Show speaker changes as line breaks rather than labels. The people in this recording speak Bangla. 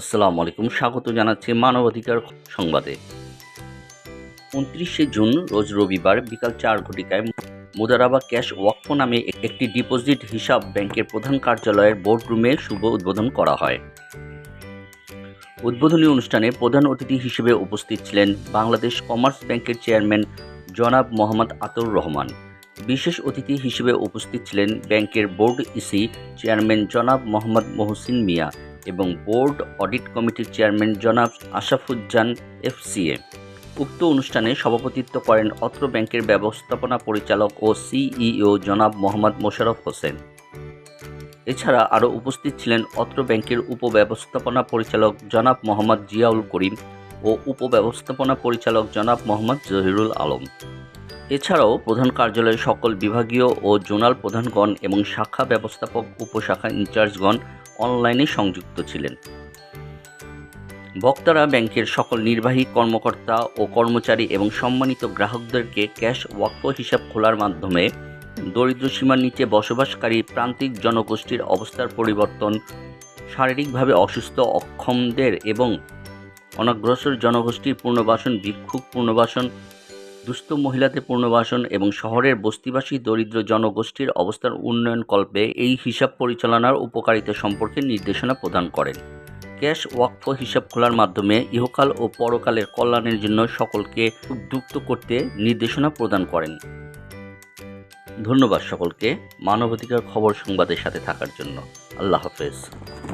আসসালামু আলাইকুম স্বাগত জানাচ্ছি মানবাধিকার সংবাদে উনত্রিশে জুন রোজ রবিবার বিকাল চার ঘটিকায় মুদারাবা ক্যাশ ওয়াকফো নামে একটি ডিপোজিট হিসাব ব্যাংকের প্রধান কার্যালয়ের বোর্ডরুমে শুভ উদ্বোধন করা হয় উদ্বোধনী অনুষ্ঠানে প্রধান অতিথি হিসেবে উপস্থিত ছিলেন বাংলাদেশ কমার্স ব্যাংকের চেয়ারম্যান জনাব মোহাম্মদ আতর রহমান বিশেষ অতিথি হিসেবে উপস্থিত ছিলেন ব্যাংকের বোর্ড ইসি চেয়ারম্যান জনাব মোহাম্মদ মোহসিন মিয়া এবং বোর্ড অডিট কমিটির চেয়ারম্যান জনাব আশাফুজ্জান এফসিএ উক্ত অনুষ্ঠানে সভাপতিত্ব করেন অত্র ব্যাংকের ব্যবস্থাপনা পরিচালক ও সিইও জনাব মোহাম্মদ মোশারফ হোসেন এছাড়া আরও উপস্থিত ছিলেন অত্র ব্যাংকের উপব্যবস্থাপনা পরিচালক জনাব মোহাম্মদ জিয়াউল করিম ও উপব্যবস্থাপনা পরিচালক জনাব মোহাম্মদ জহিরুল আলম এছাড়াও প্রধান কার্যালয়ের সকল বিভাগীয় ও জোনাল প্রধানগণ এবং শাখা ব্যবস্থাপক উপশাখা ইনচার্জগণ অনলাইনে সংযুক্ত ছিলেন বক্তারা ব্যাংকের সকল নির্বাহী কর্মকর্তা ও কর্মচারী এবং সম্মানিত গ্রাহকদেরকে ক্যাশ ওয়াকফ হিসাব খোলার মাধ্যমে দরিদ্রসীমার নিচে বসবাসকারী প্রান্তিক জনগোষ্ঠীর অবস্থার পরিবর্তন শারীরিকভাবে অসুস্থ অক্ষমদের এবং অনগ্রসর জনগোষ্ঠীর পুনর্বাসন ভিক্ষুক পুনর্বাসন দুস্থ মহিলাদের পুনর্বাসন এবং শহরের বস্তিবাসী দরিদ্র জনগোষ্ঠীর অবস্থার উন্নয়ন কল্পে এই হিসাব পরিচালনার উপকারিতা সম্পর্কে নির্দেশনা প্রদান করেন ক্যাশ ওয়াক্ফ হিসাব খোলার মাধ্যমে ইহকাল ও পরকালের কল্যাণের জন্য সকলকে উদ্যুক্ত করতে নির্দেশনা প্রদান করেন ধন্যবাদ সকলকে মানবাধিকার খবর সংবাদের সাথে থাকার জন্য আল্লাহ হাফেজ